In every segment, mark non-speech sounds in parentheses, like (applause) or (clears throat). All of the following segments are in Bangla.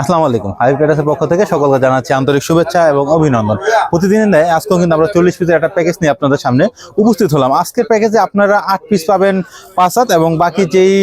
আসসালামু আলাইকুম। হাবিব ক্যাটাসের পক্ষ থেকে সকলকে জানাচ্ছি আন্তরিক শুভেচ্ছা এবং অভিনন্দন। প্রতিদিনের ন্যায় আজকেও কিন্তু আমরা চল্লিশ পিসের একটা প্যাকেজ নিয়ে আপনাদের সামনে উপস্থিত হলাম। আজকের প্যাকেজে আপনারা আট পিস পাবেন পাঁচ এবং বাকি যেই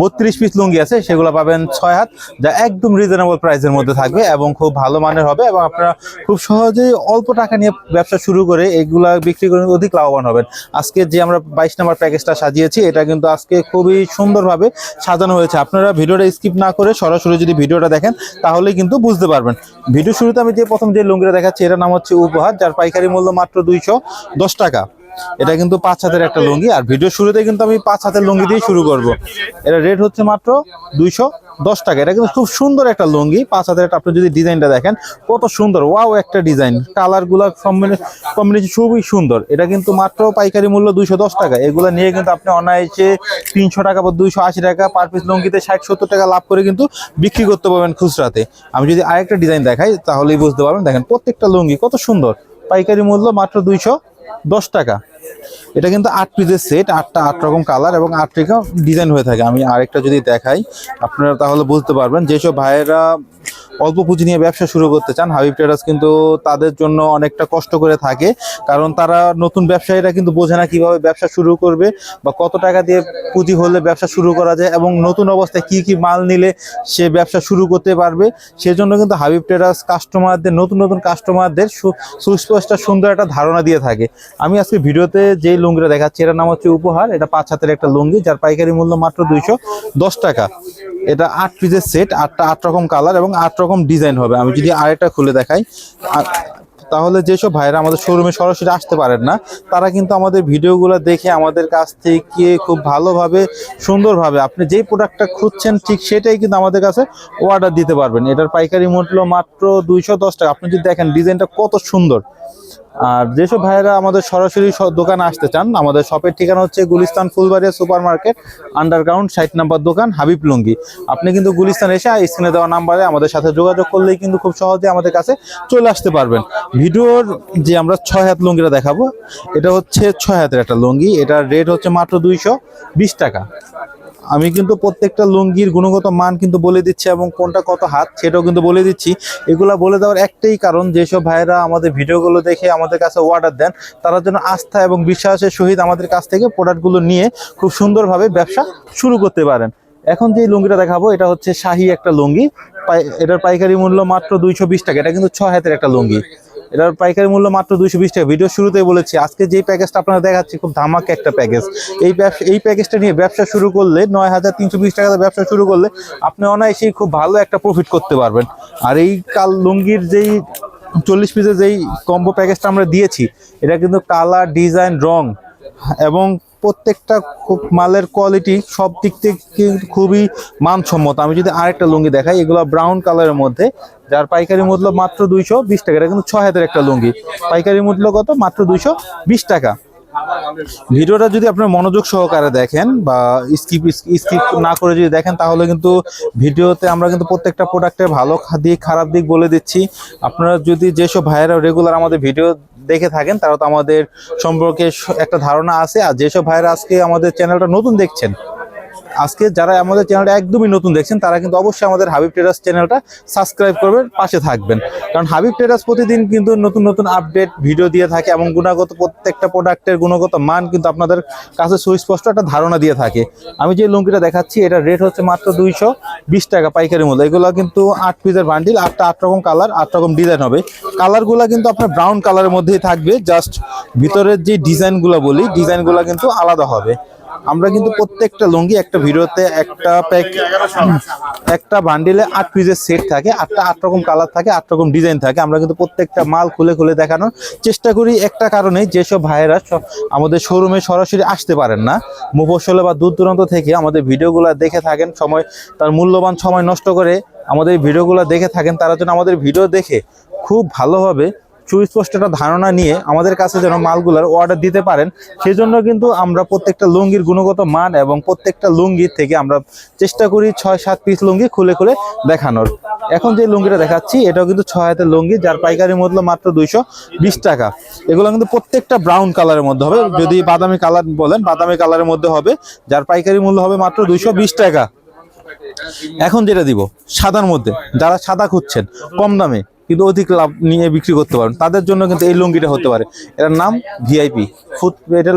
বত্রিশ পিস লুঙ্গি আছে, সেগুলো পাবেন ছয় হাত, যা একদম রিজনেবল প্রাইসের মধ্যে থাকবে এবং খুব ভালো মানের হবে এবং আপনারা খুব সহজেই অল্প টাকা নিয়ে ব্যবসা শুরু করে এগুলা বিক্রি করে অধিক লাভবান হবেন। আজকে যে আমরা বাইশ নম্বর প্যাকেজটা সাজিয়েছি, এটা কিন্তু আজকে খুবই সুন্দরভাবে সাজানো হয়েছে। আপনারা ভিডিওটা স্কিপ না করে সরাসরি যদি ভিডিওটা দেখেন, তাহলে কিন্তু বুঝতে পারবেন। ভিডিও শুরুতে আমি যে প্রথম যে লুঙ্গিটা দেখাচ্ছি, এটার নাম হচ্ছে উপহার, যার পাইকারি মূল্য মাত্র দুইশো দশ টাকা। এটা কিন্তু পাঁচ হাতের একটা লুঙ্গি, আর ভিডিও শুরুতে কিন্তু আমি পাঁচ হাতের লুঙ্গি দিয়ে শুরু করব। এটা রেট হচ্ছে মাত্র দুইশো দশ টাকা। এটা কিন্তু খুব সুন্দর একটা লুঙ্গি, পাঁচ হাতের আপনি যদি ডিজাইনটা দেখেন, কত সুন্দর, ওয়াও একটা ডিজাইন। কালারগুলা কম্বিনেশন খুবই সুন্দর। এটা কিন্তু মাত্র পাইকারি মূল্য দুইশো দশ টাকা। এগুলো নিয়ে কিন্তু আপনি অনায়াসে তিনশো টাকা বা দুইশো আশি টাকা পার পিস লুঙ্গিতে ষাট সত্তর টাকা লাভ করে কিন্তু বিক্রি করতে পারবেন খুচরাতে। আমি যদি আরেকটা ডিজাইন দেখাই, তাহলেই বুঝতে পারবেন। দেখেন প্রত্যেকটা লুঙ্গি কত সুন্দর। পাইকারি মূল্য মাত্র দুইশো দশ টাকা। এটা কিন্তু আট পিসের সেট আটটা আট রকম কালার এবং আট রকম ডিজাইন হয়ে থাকে। আমি আরেকটা যদি দেখাই, আপনারা তাহলে বুঝতে পারবেন। যেসব ভাইয়েরা অল্প পুঁজি নিয়ে ব্যবসা শুরু করতে চান, হাবিব ট্রেডার্স কিন্তু তাদের জন্য অনেকটা কষ্ট করে থাকে। কারণ তারা নতুন ব্যবসায়ীরা কিন্তু বোঝে না কীভাবে ব্যবসা শুরু করবে বা কত টাকা দিয়ে পুঁজি হলে ব্যবসা শুরু করা যায় এবং নতুন অবস্থায় কি কি মাল নিলে সে ব্যবসা শুরু করতে পারবে। সেজন্য কিন্তু হাবিব ট্রেডার্স কাস্টমারদের নতুন নতুন কাস্টমারদের সুস্পষ্ট সুন্দর একটা ধারণা দিয়ে থাকে। আমি আজকে ভিডিওতে যে লুঙ্গিটা দেখাচ্ছি, এটার নাম হচ্ছে উপহার। এটা পাঁচ হাতের একটা লুঙ্গি, যার পাইকারি মূল্য মাত্র দুইশো দশ টাকা। এটা আট পিসের সেট আটটা আট রকম কালার এবং আট রকম ডিজাইন হবে। আমি যদি আরেকটা খুলে দেখাই তাহলে যেসব ভাইরা আমাদের শোরুমে সরাসরি আসতে পারেন না, তারা কিন্তু আমাদের ভিডিওগুলো দেখে আমাদের কাছ থেকে খুব ভালোভাবে, সুন্দরভাবে আপনি যেই প্রোডাক্টটা খুঁজছেন, ঠিক সেটাই কিন্তু আমাদের কাছে অর্ডার দিতে পারবেন। এটার পাইকারি মূল্য মাত্র দুইশো দশ টাকা। আপনি যদি দেখেন ডিজাইনটা কত সুন্দর। আর যেসব ভাইয়েরা আমাদের সরাসরি দোকানে আসতে চান, আমাদের শপের ঠিকানা হচ্ছে Gulistan Fulbaria super market underground ষাট নাম্বার দোকান, হাবিব লুঙ্গি। আপনি কিন্তু গুলিস্তান এসে স্ক্রিনে দেওয়া নাম্বারে আমাদের সাথে যোগাযোগ করলেই কিন্তু খুব সহজে আমাদের কাছে চলে আসতে পারবেন। ভিডিওর যে আমরা ছয় হাত লুঙ্গিটা দেখাবো, এটা হচ্ছে ছয় হাতের একটা লুঙ্গি, এটার রেট হচ্ছে মাত্র দুইশো বিশ টাকা। আমি কিন্তু প্রত্যেকটা লুঙ্গির গুণগত মান কিন্তু বলে দিচ্ছি এবং কোনটা কত হাত সেটাও কিন্তু বলে দিচ্ছি। এগুলা বলে দেওয়ার একটাই কারণ, যেসব ভাইয়েরা আমাদের ভিডিওগুলো দেখে আমাদের কাছে অর্ডার দেন, তারা যেন আস্থা এবং বিশ্বাসের সহিত আমাদের কাছ থেকে প্রোডাক্টগুলো নিয়ে খুব সুন্দরভাবে ব্যবসা শুরু করতে পারেন। এখন যে লুঙ্গিটা দেখাবো, এটা হচ্ছে শাহী একটা লুঙ্গি। এটার পাইকারি মূল্য মাত্র দুইশো বিশ টাকা। এটা কিন্তু ছ হাতের একটা লুঙ্গি। এটার পাইকারি মূল্য মাত্র দুইশো বিশ টাকা। ভিডিও শুরুতেই বলেছি, আজকে যে প্যাকেজটা আপনারা দেখাচ্ছি, খুব ধামাকা একটা প্যাকেজ। এই ব্যবসা, এই প্যাকেজটা নিয়ে ব্যবসা শুরু করলে নয় হাজার তিনশো বিশ টাকাতে ব্যবসা শুরু করলে আপনি অনায়াসেই খুব ভালো একটা প্রফিট করতে পারবেন। আর এই কাল লুঙ্গির যেই চল্লিশ পিসের যেই কম্বো প্যাকেজটা আমরা দিয়েছি, এটা কিন্তু কালার ডিজাইন রং এবং প্রত্যেকটা খুব মালের কোয়ালিটি সব দিক থেকে খুবই মানসম্মত। আমি যদি আরেকটা লুঙ্গি দেখাই, এগুলো ব্রাউন কালারের মধ্যে। যার পাইকারি মূল্য মাত্র দুইশো বিশ টাকা। এটা কিন্তু ছয় হাতের একটা লুঙ্গি। পাইকারি মূল্য কত? মাত্র দুইশো বিশ টাকা। ভিডিওটা যদি আপনার মনোযোগ সহকারে দেখেন বা স্কিপ স্কিপ না করে যদি দেখেন, তাহলে কিন্তু ভিডিওতে আমরা কিন্তু প্রত্যেকটা প্রোডাক্টের ভালো দিক খারাপ দিক বলে দিচ্ছি। আপনারা যদি যেসব ভাইয়েরা রেগুলার আমাদের ভিডিও দেখে থাকেন, তারা তো আমাদের সম্পর্কে একটা ধারণা আছে। আর যেসব ভাইয়েরা আজকে আমাদের চ্যানেলটা নতুন দেখছেন আজকে যারা আমাদের চ্যানেলটা একদমই নতুন দেখছেন, তারা কিন্তু অবশ্যই আমাদের হাবিব ট্রেডার্স চ্যানেলটা সাবস্ক্রাইব করবেন, পাশে থাকবেন। কারণ হাবিব ট্রেডার্স প্রতিদিন কিন্তু নতুন নতুন আপডেট ভিডিও দিয়ে থাকে এবং গুণগত প্রত্যেকটা প্রোডাক্টের গুণগত মান কিন্তু আপনাদের কাছে সুস্পষ্ট একটা ধারণা দিয়ে থাকে। আমি যে লুঙ্গিটা দেখাচ্ছি, এটার রেট হচ্ছে মাত্র দুইশো বিশ টাকা পাইকারি মূল্য এগুলো কিন্তু আট পিসের বান্ডিল আটটা, আট রকম কালার আট রকম ডিজাইন হবে। কালারগুলো কিন্তু আপনার ব্রাউন কালারের মধ্যেই থাকবে জাস্ট ভিতরের যে ডিজাইনগুলো বলি ডিজাইনগুলো কিন্তু আলাদা হবে। আমরা কিন্তু প্রত্যেকটা লুঙ্গি একটা ভিডিওতে একটা প্যাক একটা বান্ডিলে আট পিসের সেট থাকে, আটটা আট রকম কালার থাকে, আট রকম ডিজাইন থাকে। আমরা কিন্তু প্রত্যেকটা মাল খুলে খুলে দেখানোর চেষ্টা করি। একটা কারণে যেসব ভাইয়েরা আমাদের শোরুমে সরাসরি আসতে পারেন না মুফসলে বা দূর দূরান্ত থেকে আমাদের ভিডিওগুলো দেখে থাকেন, সময়, তার মূল্যবান সময় নষ্ট করে আমাদের ভিডিওগুলো দেখে থাকেন, তারা যেন আমাদের ভিডিও দেখে খুব ভালোভাবে সুস্পষ্ট একটা ধারণা নিয়ে আমাদের কাছে যেন মালগুলার অর্ডার দিতে পারেন, সেজন্য কিন্তু আমরা প্রত্যেকটা লুঙ্গির গুণগত মান এবং প্রত্যেকটা লুঙ্গির থেকে আমরা চেষ্টা করি ছয়, সাত পিস লুঙ্গি খুলে খুলে দেখানোর। এখন যে লুঙ্গিটা দেখাচ্ছি, এটাও কিন্তু ছয় হাতের লুঙ্গি, যার পাইকারি মূল্য মাত্র দুইশো বিশ টাকা। এগুলো কিন্তু প্রত্যেকটা ব্রাউন কালারের মধ্যে হবে, যদি বাদামি কালার বলেন, বাদামি কালারের মধ্যে হবে, যার পাইকারি মূল্য হবে মাত্র দুইশো বিশ টাকা। এখন যেটা দিব, সাদার মধ্যে, যারা সাদা খুঁজছেন, কম দামে কিন্তু অধিক লাভ নিয়ে বিক্রি করতে পারেন। তাদের জন্য কিন্তু এই লুঙ্গিটা হতে পারে। এটার নাম ভিআইপি ফুট এটা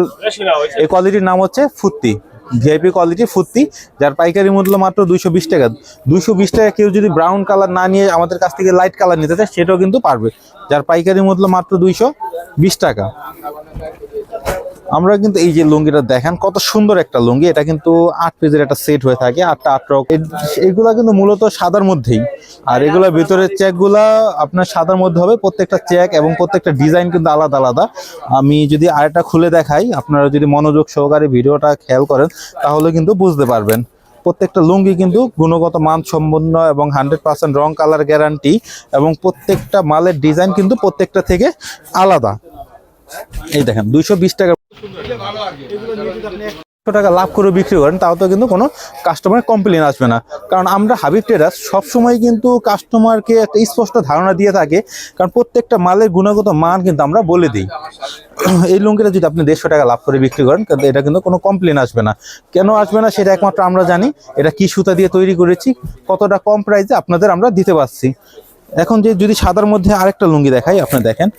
এই কোয়ালিটির নাম হচ্ছে ফুত্তি। ভিআইপি কোয়ালিটি ফুত্তি, যার পাইকারি মূল্য মাত্র দুইশো বিশ টাকা। দুইশো বিশ টাকা কেউ যদি ব্রাউন কালার না নিয়ে আমাদের কাছ থেকে লাইট কালার নিতে চায়, সেটাও কিন্তু পারবে। যার পাইকারি মূল্য মাত্র দুইশো বিশ টাকা। আমরা কিন্তু এই যে লুঙ্গিটা দেখেন, কত সুন্দর একটা লুঙ্গি। এটা কিন্তু আট পেজের একটা সেট হয়ে থাকে, আটটা আট রক এগুলা কিন্তু মূলত সাদার মধ্যেই। আর এগুলা ভিতরের চেকগুলা আপনার সাদার মধ্যে হবে, প্রত্যেকটা চেক এবং প্রত্যেকটা ডিজাইন কিন্তু আলাদা আলাদা। আমি যদি আরেকটা খুলে দেখাই, আপনারা যদি মনোযোগ সহকারে ভিডিওটা খেয়াল করেন, তাহলে কিন্তু বুঝতে পারবেন। প্রত্যেকটা লুঙ্গি কিন্তু গুণগত মান সম্পন্ন এবং হান্ড্রেড পার্সেন্ট রং কালার গ্যারান্টি এবং প্রত্যেকটা মালের ডিজাইন কিন্তু প্রত্যেকটা থেকে আলাদা। এই দেখেন, দুইশো বিশ টাকা একশো টাকা লাভ করে বিক্রি করেন তাও তো কিন্তু কোনো কাস্টমার কমপ্লেন আসবে না। কারণ আমরা হাবিব ট্রেডার্স সবসময় কিন্তু কাস্টমারকে একটা স্পষ্ট ধারণা দিয়ে থাকে কারণ প্রত্যেকটা মালের গুণগত মান কিন্তু আমরা বলে দিই। (clears throat) এই লুঙ্গিটা যদি আপনি দেড়শো টাকা লাভ করে বিক্রি করেন কিন্তু এটা কিন্তু কোনো কমপ্লেন আসবে না। কেন আসবে না সেটা একমাত্র আমরা জানি এটা কি সুতা দিয়ে তৈরি করেছি কতটা কম প্রাইসে আপনাদের আমরা দিতে পারছি। এখন যে যদি সাদার মধ্যে আরেকটা লুঙ্গি দেখাই আপনি দেখেন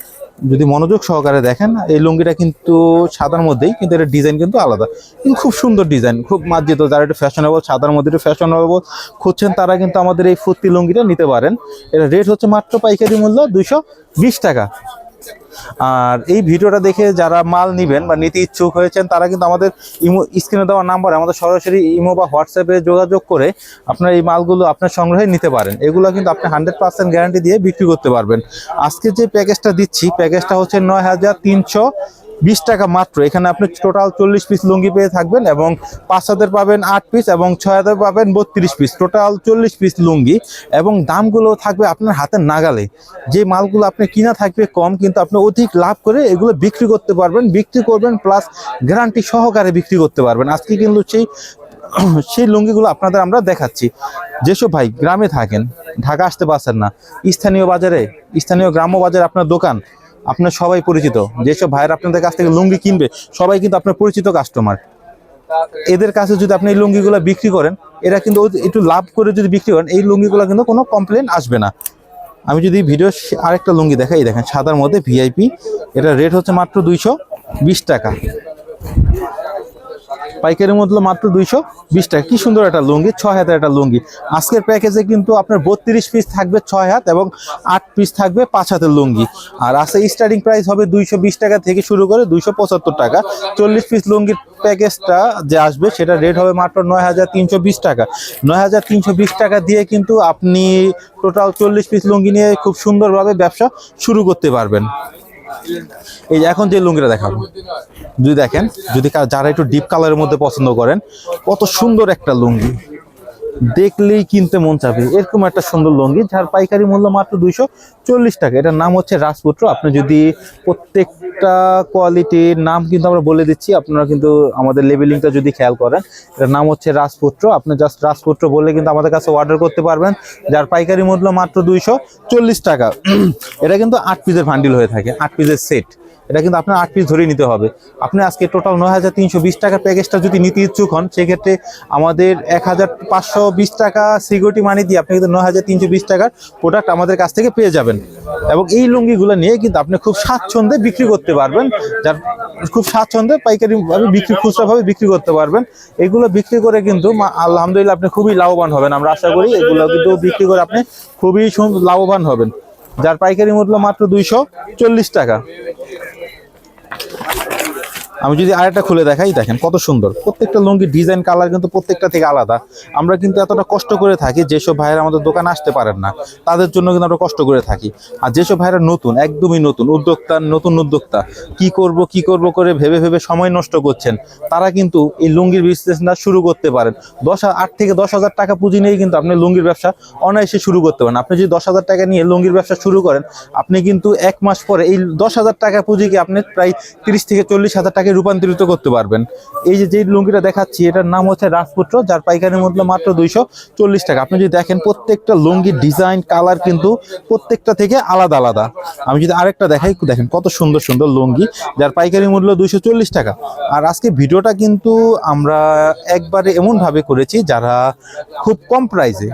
যদি মনোযোগ সহকারে দেখেন, এই লুঙ্গিটা কিন্তু সাদার মধ্যেই, কিন্তু এটা ডিজাইন কিন্তু আলাদা। কিন্তু খুব সুন্দর ডিজাইন, খুব মার্জিত। যারা একটু ফ্যাশনেবল সাদার মধ্যে একটু ফ্যাশনেবল খুঁজছেন, তারা কিন্তু আমাদের এই ফুর্তি লুঙ্গিটা নিতে পারেন। এটা রেট হচ্ছে মাত্র পাইকারি মূল্য দুশো টাকা। আর এই ভিডিওটা দেখে যারা মাল নিবেন বা নিতে ইচ্ছুক হয়েছেন, তারা কিন্তু আমাদের ইমো স্ক্রিনে দেওয়া নাম্বারে আমাদের সরাসরি ইমো বা হোয়াটসঅ্যাপে যোগাযোগ করে আপনার এই মালগুলো আপনার সংগ্রহে নিতে পারেন। এগুলো কিন্তু আপনি হান্ড্রেড পার্সেন্ট গ্যারান্টি দিয়ে বিক্রি করতে পারবেন। আজকে যে প্যাকেজটা দিচ্ছি, প্যাকেজটা হচ্ছে নয় হাজার তিনশো বিশ টাকা মাত্র। এখানে আপনি টোটাল চল্লিশ পিস লুঙ্গি পেয়ে থাকবেন এবং পাঁচ হাজার পাবেন আট পিস এবং ছয় হাজার পাবেন বত্রিশ পিস টোটাল চল্লিশ পিস লুঙ্গি এবং দামগুলো থাকবে আপনার হাতের নাগালে। যে মালগুলো আপনি কিনা থাকবে কম, কিন্তু আপনি অধিক লাভ করে এগুলো বিক্রি করতে পারবেন। বিক্রি করবেন প্লাস গ্যারান্টি সহকারে বিক্রি করতে পারবেন। আজকে কিন্তু সেই (clears throat) সেই লুঙ্গিগুলো আপনাদের আমরা দেখাচ্ছি। যেসব ভাই গ্রামে থাকেন, ঢাকা আসতে পারছেন না, স্থানীয় বাজারে, স্থানীয় গ্রাম্য বাজারে আপনার দোকান আপনার সবাই পরিচিত। যেসব ভাইয়ের আপনাদের কাছ থেকে লুঙ্গি কিনবে, সবাই কিন্তু আপনার পরিচিত কাস্টমার এদের কাছে যদি আপনি এই লুঙ্গিগুলো বিক্রি করেন, এরা কিন্তু একটু লাভ করে যদি বিক্রি করেন, এই লুঙ্গিগুলো কিন্তু কোনো কমপ্লেন আসবে না। আমি যদি ভিডিও আরেকটা লুঙ্গি দেখাই, দেখেন সাদার মধ্যে ভিআইপি এটা রেট হচ্ছে মাত্র দুইশো বিশ টাকা। পাইকারি মূল্য মাত্র দুইশো বিশ টাকা। কি সুন্দর একটা লুঙ্গি, ছয় হাতের একটা লুঙ্গি। আজকের প্যাকেজে কিন্তু আপনার বত্রিশ পিস থাকবে ছয় হাত এবং আট পিস থাকবে পাঁচ হাতের লুঙ্গি। আর আজকে স্টার্টিং প্রাইস হবে দুইশো বিশ টাকা থেকে শুরু করে দুইশো পঁচাত্তর টাকা। চল্লিশ পিস লুঙ্গির প্যাকেজটা যে আসবে, সেটা রেট হবে মাত্র নয় হাজার তিনশো বিশ টাকা। নয় হাজার তিনশো বিশ টাকা দিয়ে কিন্তু আপনি টোটাল চল্লিশ পিস লুঙ্গি নিয়ে খুব সুন্দরভাবে ব্যবসা শুরু করতে পারবেন। এই যে এখন যে লুঙ্গিটা দেখাবো। যদি দেখেন, যদি যারা একটু ডিপ কালারের মধ্যে পছন্দ করেন, কত সুন্দর একটা লুঙ্গি। দেখলেই কিনতে মন চাবে। এরকম একটা সুন্দর লুঙ্গি যার পাইকারি মূল্য মাত্র দুইশো চল্লিশ টাকা। এটার নাম হচ্ছে রাজপুত্র। আপনি যদি প্রত্যেকটা কোয়ালিটির নাম কিন্তু আমরা বলে দিচ্ছি, আপনারা কিন্তু আমাদের লেবেলিংটা যদি খেয়াল করেন, এটার নাম হচ্ছে রাজপুত্র। আপনি জাস্ট রাজপুত্র বলে কিন্তু আমাদের কাছে অর্ডার করতে পারবেন, যার পাইকারি মূল্য মাত্র দুইশো চল্লিশ টাকা। (clears throat) এটা কিন্তু আট পিসের ভান্ডিল হয়ে থাকে, আট পিসের সেট এটা কিন্তু আপনার আট পিস ধরে নিতে হবে। আপনি আজকে টোটাল নয় হাজার তিনশো বিশ টাকা প্যাকেজটা যদি নিতে ইচ্ছুক হন, সেক্ষেত্রে আমাদের এক হাজার পাঁচশো বিশ টাকা সিকিউরিটি মানি দিয়ে আপনি কিন্তু নয় হাজার তিনশো বিশ টাকার প্রোডাক্ট আমাদের কাছ থেকে পেয়ে যাবেন। এবং এই লুঙ্গিগুলো নিয়ে কিন্তু আপনি খুব স্বাচ্ছন্দ্যে বিক্রি করতে পারবেন। যার খুব স্বাচ্ছন্দ্যে পাইকারি বিক্রি খুচরাভাবে বিক্রি করতে পারবেন। এগুলো বিক্রি করে কিন্তু আলহামদুলিল্লাহ আপনি খুবই লাভবান হবেন। আমরা আশা করি এগুলো কিন্তু বিক্রি করে আপনি খুবই লাভবান হবেন। যার পাইকারি মূল্য মাত্র দুইশো চল্লিশ টাকা। আমি যদি আরেকটা খুলে দেখাই, দেখেন কত সুন্দর। প্রত্যেকটা লুঙ্গির ডিজাইন কালার কিন্তু প্রত্যেকটা থেকে আলাদা। আমরা কিন্তু এতটা কষ্ট করে থাকি, যেসব ভাইয়েরা আমাদের দোকানে আসতে পারেন না, তাদের জন্য কিন্তু আমরা কষ্ট করে থাকি। আর যেসব ভাইয়েরা নতুন, একদমই নতুন, উদ্যোক্তা নতুন উদ্যোক্তা, কি করব কি করব করে ভেবে ভেবে সময় নষ্ট করছেন, তারা কিন্তু এই লুঙ্গির বিজনেসটা শুরু করতে পারেন। দশ আট থেকে দশ হাজার টাকা পুঁজি নিয়ে কিন্তু আপনি লুঙ্গির ব্যবসা অনায়াসে শুরু করতে পারেন। আপনি যদি দশ হাজার টাকা নিয়ে লুঙ্গির ব্যবসা শুরু করেন, আপনি কিন্তু এক মাস পরে এই দশ হাজার টাকা পুঁজিকে আপনি প্রায় তিরিশ থেকে চল্লিশ হাজার টাকা টাকায় রূপান্তরিত করতে পারবেন। এই যে যে লুঙ্গিটা দেখাচ্ছি, এটার নাম হচ্ছে রাজপুত্র, যার পাইকারি মূল্য মাত্র দুইশো চল্লিশ টাকা। আপনি যদি দেখেন, প্রত্যেকটা লুঙ্গির ডিজাইন, কালার কিন্তু প্রত্যেকটা থেকে আলাদা আলাদা। আমি যদি আরেকটা দেখাই দেখেন, কত সুন্দর সুন্দর লুঙ্গি, যার পাইকারি মূল্য দুইশো চল্লিশ টাকা। আর আজকে ভিডিওটা কিন্তু আমরা একবারে এমনভাবে করেছি, যারা খুব কম প্রাইসে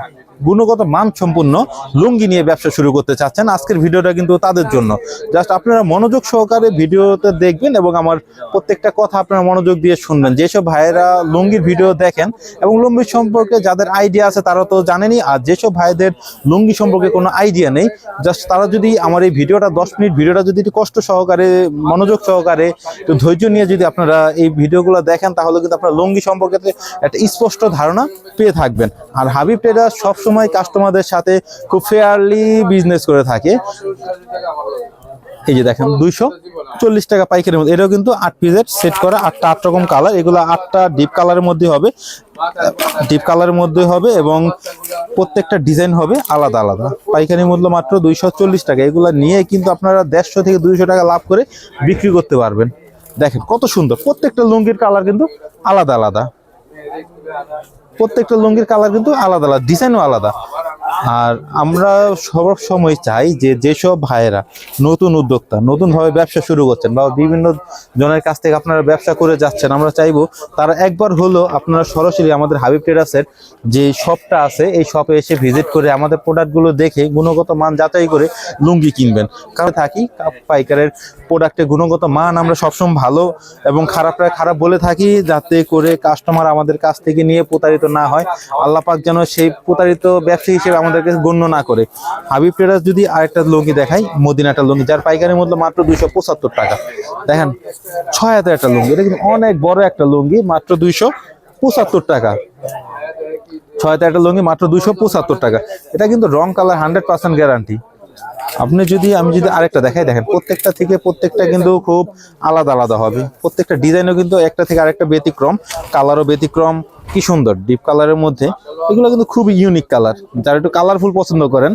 গুণগত মান সম্পূর্ণ লুঙ্গি নিয়ে ব্যবসা শুরু করতে চাচ্ছেন। আজকের ভিডিওটা কিন্তু তাদের জন্য। জাস্ট আপনারা মনোযোগ সহকারে ভিডিওতে দেখবেন এবং আমার প্রত্যেকটা কথা আপনারা মনোযোগ দিয়ে শুনবেন। যেসব ভাইয়েরা লুঙ্গির ভিডিও দেখেন এবং লুঙ্গি সম্পর্কে যাদের আইডিয়া আছে তারা তো জানেনই, আর যেসব ভাইদের লুঙ্গি সম্পর্কে কোনো আইডিয়া নেই, জাস্ট তারা যদি আমার এই ভিডিওটা দশ মিনিট, ভিডিওটা যদি একটু কষ্ট সহকারে, মনোযোগ সহকারে একটু ধৈর্য নিয়ে যদি আপনারা এই ভিডিওগুলো দেখেন, তাহলে কিন্তু আপনারা লুঙ্গি সম্পর্কে একটা স্পষ্ট ধারণা পেয়ে থাকবেন। আর হাবিব ট্রেডার সবসময় কাস্টমারদের সাথে খুব ফেয়ারলি বিজনেস করে থাকে। এই যে দেখেন, দুইশো চল্লিশ টাকা পাইকারির মধ্যে। এটাও কিন্তু আট পিসের সেট করা, আটটা আট রকম কালার এগুলো আটটা ডিপ কালারের মধ্যে হবে। ডিপ কালারের মধ্যে হবে এবং প্রত্যেকটা ডিজাইন হবে আলাদা আলাদা। পাইকারি মূল্য মাত্র দুইশো চল্লিশ টাকা। এগুলো নিয়ে কিন্তু আপনারা দেড়শো থেকে দুইশো টাকা লাভ করে বিক্রি করতে পারবেন। দেখেন কত সুন্দর। প্রত্যেকটা লুঙ্গির কালার কিন্তু আলাদা আলাদা। প্রত্যেকটা লুঙ্গির কালার কিন্তু আলাদা আলাদা ডিজাইনও আলাদা। আর আমরা সব সময় চাই যে যেসব ভাইয়েরা নতুন উদ্যোক্তা, নতুনভাবে ব্যবসা শুরু করছেন বা বিভিন্ন জনের কাছ থেকে আপনারা ব্যবসা করে যাচ্ছেন, আমরা চাইব তারা একবার হলো আপনারা সরাসরি আমাদের হাবিব ট্রেডার্সের যে শপটা আছে, এই শপে এসে ভিজিট করে আমাদের প্রোডাক্টগুলো দেখে গুণগত মান যাচাই করে লুঙ্গি কিনবেন। কারণ থাকি, পাইকারের প্রোডাক্টের গুণগত মান আমরা সবসময় ভালো এবং খারাপটা খারাপ বলে থাকি, যাতে করে কাস্টমার আমাদের কাছ থেকে নিয়ে প্রতারিত না হয়। আল্লাহ পাক যেন সেই প্রতারিত ব্যবসায়ী হিসেবে আমাদেরকে গণ্য না করে। হাবিব ট্রেডার্স যদি আরেকটা লুঙ্গি দেখাই, মদিনাটা লুঙ্গি, যার পাইকারি মূল্য মাত্র দুইশো পঁচাত্তর টাকা। দেখেন, ছয় হাতের একটা লুঙ্গি, এটা কিন্তু অনেক বড় একটা লুঙ্গি, মাত্র দুইশো পঁচাত্তর টাকা। ছয় হাতের একটা লুঙ্গি, মাত্র দুইশো পঁচাত্তর টাকা। এটা কিন্তু রং কালার হান্ড্রেড পার্সেন্ট গ্যারান্টি। আপনি যদি, আমি যদি আরেকটা দেখাই, দেখেন, প্রত্যেকটা থেকে প্রত্যেকটা কিন্তু খুব আলাদা আলাদা হবে। প্রত্যেকটা ডিজাইনও কিন্তু একটা থেকে আরেকটা ব্যতিক্রম, কালারও ব্যতিক্রম কি সুন্দর ডিপ কালারের মধ্যে। এগুলো কিন্তু খুব ইউনিক কালার যারা একটু কালারফুল পছন্দ করেন,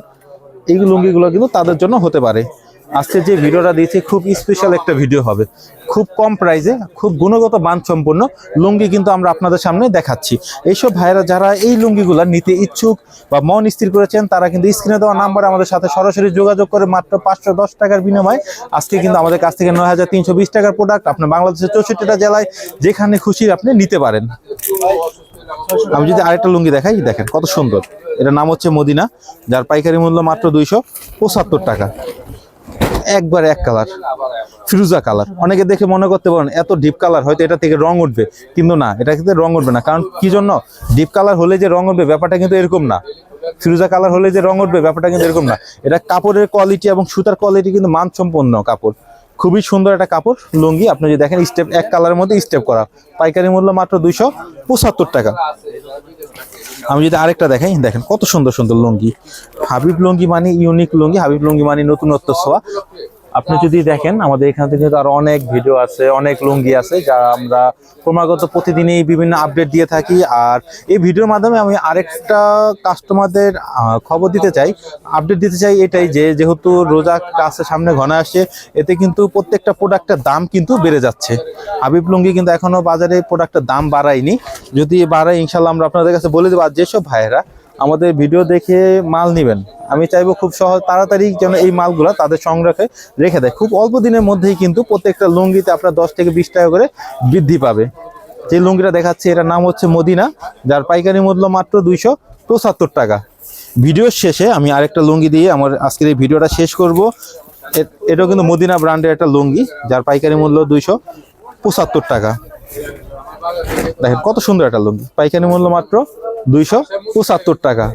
এই লুঙ্গিগুলো কিন্তু তাদের জন্য হতে পারে। আজকে যে ভিডিওটা দিয়েছি, খুব স্পেশাল একটা ভিডিও হবে। খুব কম প্রাইসে খুব গুণগত মান সম্পন্ন লুঙ্গি কিন্তু আমরা আপনাদের সামনে দেখাচ্ছি। এইসব ভাইরা যারা এই লুঙ্গিগুলো নিতে ইচ্ছুক বা মন স্থির করেছেন, তারা কিন্তু স্ক্রিনে দেওয়া নাম্বারে আমাদের সাথে সরাসরি যোগাযোগ করে মাত্র পাঁচশো দশ টাকার বিনিময়ে আজকে কিন্তু আমাদের কাছ থেকে নয় হাজার তিনশো বিশ টাকার প্রোডাক্ট আপনার বাংলাদেশের চৌষট্টিটা জেলায় যেখানে খুশি আপনি নিতে পারেন। আমি যদি আরেকটা লুঙ্গি দেখাই, দেখেন কত সুন্দর। এটার নাম হচ্ছে মদিনা, যার পাইকারি মূল্য মাত্র দুইশো পঁচাত্তর টাকা। একবার এক কালার ফিরুজা কালার অনেকে দেখে মনে করতে পারেন, এত ডিপ কালার হয়তো এটা থেকে রং উঠবে। কিন্তু না, এটা কিন্তু রং উঠবে না। কারণ কি জন্য? ডিপ কালার হলে যে রং উঠবে, ব্যাপারটা কিন্তু এরকম না। ফিরুজা কালার হলে যে রং উঠবে, ব্যাপারটা কিন্তু এরকম না। এটা কাপড়ের কোয়ালিটি এবং সুতার কোয়ালিটি কিন্তু মানসম্পন্ন কাপড়। খুবই সুন্দর একটা কাপড়, লুঙ্গি। আপনি যদি দেখেন স্টেপ এক কালারের মধ্যে স্টেপ করা। পাইকারি মূল্য মাত্র দুইশো পঁচাত্তর টাকা। আমি যদি আরেকটা দেখাই, দেখেন কত সুন্দর সুন্দর লুঙ্গি। হাবিব লুঙ্গি মানে ইউনিক লুঙ্গি, হাবিব লুঙ্গি মানে নতুনত্ব ছোঁয়া। আপনি যদি দেখেন আমাদের এখান থেকে আরও অনেক ভিডিও আছে অনেক লুঙ্গি আছে যা আমরা ক্রমাগত প্রতিদিনই বিভিন্ন আপডেট দিয়ে থাকি। আর এই ভিডিওর মাধ্যমে আমি আরেকটা কাস্টমারদের খবর দিতে চাই। আপডেট দিতে চাই এটাই যে যেহেতু রোজা কাছে সামনে ঘন আসছে এতে কিন্তু প্রত্যেকটা প্রোডাক্টের দাম কিন্তু বেড়ে যাচ্ছে। হাবিব লুঙ্গি কিন্তু এখনও বাজারে প্রোডাক্টের দাম বাড়ায়নি। যদি বাড়ায় ইনশাল্লাহ আমরা আপনাদের কাছে বলে দেবো। আর যেসব ভাইয়েরা আমাদের ভিডিও দেখে মাল নেবেন। আমি চাইব খুব সহজ তাড়াতাড়ি যেন এই মালগুলা তাদের সংগ্রহে রেখে দেয়। খুব অল্প দিনের মধ্যেই কিন্তু প্রত্যেকটা লুঙ্গিতে আপনার দশ থেকে বিশ টাকা করে বৃদ্ধি পাবে। যে লুঙ্গিটা দেখাচ্ছে, এটার নাম হচ্ছে মদিনা, যার পাইকারি মূল্য মাত্র দুইশো পঁচাত্তর টাকা। ভিডিওর শেষে আমি আরেকটা লুঙ্গি দিয়ে আমার আজকের এই ভিডিওটা শেষ করব। এটাও কিন্তু মদিনা ব্র্যান্ডের একটা লুঙ্গি, যার পাইকারি মূল্য দুইশো পঁচাত্তর টাকা। দেখেন, কত সুন্দর একটা লুঙ্গি। পাইকারি মূল্য মাত্র দুইশো পঁচাত্তর টাকা।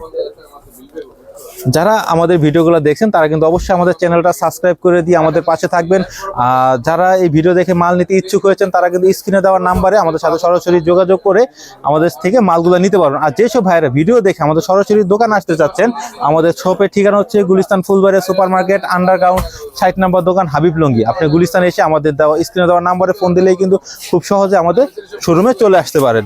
যারা আমাদের ভিডিওগুলো দেখছেন, তারা কিন্তু অবশ্যই আমাদের চ্যানেলটা সাবস্ক্রাইব করে দিয়ে আমাদের পাশে থাকবেন। আর যারা এই ভিডিও দেখে মাল নিতে ইচ্ছুক হয়েছেন, তারা কিন্তু স্ক্রিনে দেওয়ার নাম্বারে আমাদের সাথে সরাসরি যোগাযোগ করে আমাদের থেকে মালগুলো নিতে পারবেন। আর যেসব ভাইয়েরা ভিডিও দেখে আমাদের সরাসরি দোকান আসতে চাচ্ছেন, আমাদের শপের ঠিকানা হচ্ছে Gulistan Fulbari super market underground ষাট নাম্বার দোকান হাবিব লঙ্গি। আপনি গুলিস্তান এসে আমাদের দেওয়া, স্ক্রিনে দেওয়ার নাম্বারে ফোন দিলেই কিন্তু খুব সহজে আমাদের শোরুমে চলে আসতে পারেন।